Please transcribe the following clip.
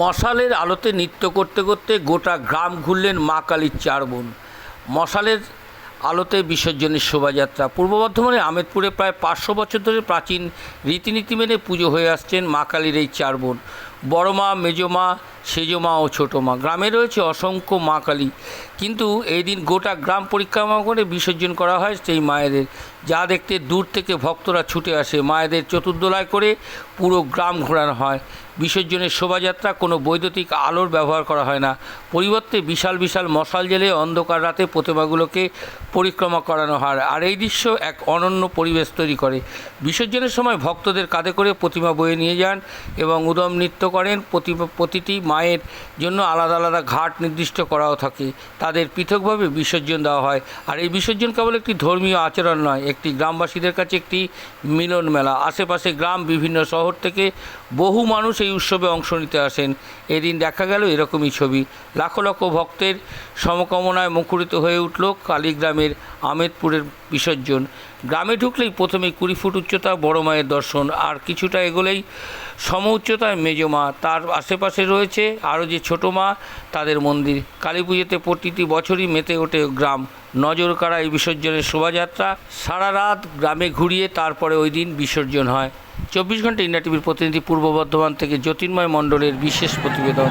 মশালের আলোতে নৃত্য করতে করতে গোটা গ্রাম ঘুরলেন মা কালীর চার বোন। মশালের আলোতে বিসর্জনের শোভাযাত্রা। পূর্ব বর্ধমানের আমেদপুরে প্রায় পাঁচশো বছর ধরে প্রাচীন রীতিনীতি মেনে পুজো হয়ে আসছেন মা কালীর এই চার বোন। বড় মা, মেজো মা সেজো মা ও ছোটো মা। গ্রামে রয়েছে অসংখ্য মা কালী। কিন্তু এই দিন গোটা গ্রাম পরিক্রমা করে বিসর্জন করা হয় সেই মায়েদের। যা দেখতে দূর থেকে ভক্তরা ছুটে আসে। মায়েদের চতুর্দোলায় করে পুরো গ্রাম ঘোরানো হয়। বিসর্জনের শোভাযাত্রা কোনো বৈদ্যুতিক আলোর ব্যবহার করা হয় না। পরিবর্তে বিশাল বিশাল মশাল জেলে অন্ধকার রাতে প্রতিমাগুলোকে পরিক্রমা করানো হয়। আর এই দৃশ্য এক অনন্য পরিবেশ তৈরি করে। বিসর্জনের সময় ভক্তদের কাঁধে করে প্রতিমা বয়ে নিয়ে যান এবং উদম নৃত্য করেন প্রতিটি মায়ের জন্য আলাদা আলাদা ঘাট নির্দিষ্ট করাও থাকে। তাদের পৃথকভাবে বিসর্জন দেওয়া হয়। আর এই বিসর্জন কেবল একটি ধর্মীয় আচরণ নয়, একটি গ্রামবাসীদের কাছে একটি মিলন মেলা। আশেপাশে গ্রাম, বিভিন্ন শহর থেকে বহু মানুষ এই উৎসবে অংশ নিতে আসেন। এদিন দেখা গেল এরকমই ছবি। লাখো লক্ষ ভক্তের সমকামনায় মুখরিত হয়ে উঠল কালীগ্রামের আমেদপুরের বিসর্জন। গ্রামে ঢুকলেই প্রথমে কুড়ি ফুট উচ্চতা, বড় মায়ের দর্শন, আর কিছুটা এগোলেই সম উচ্চতায় মেজো মা। তার আশেপাশে রয়েছে আরও যে ছোটো মা, তাদের মন্দির। কালী পুজোতে প্রতিটি বছরই মেতে ওঠে গ্রাম। নজর কাড়া এই বিসর্জনের শোভাযাত্রা। সারা রাত গ্রামে ঘুরিয়ে তারপরে ওই দিন বিসর্জন হয়। চব্বিশ ঘণ্টা ইন্ডিয়া টিভির প্রতিনিধি পূর্ব বর্ধমান থেকে জ্যোতির্ময় মণ্ডলের বিশেষ প্রতিবেদন।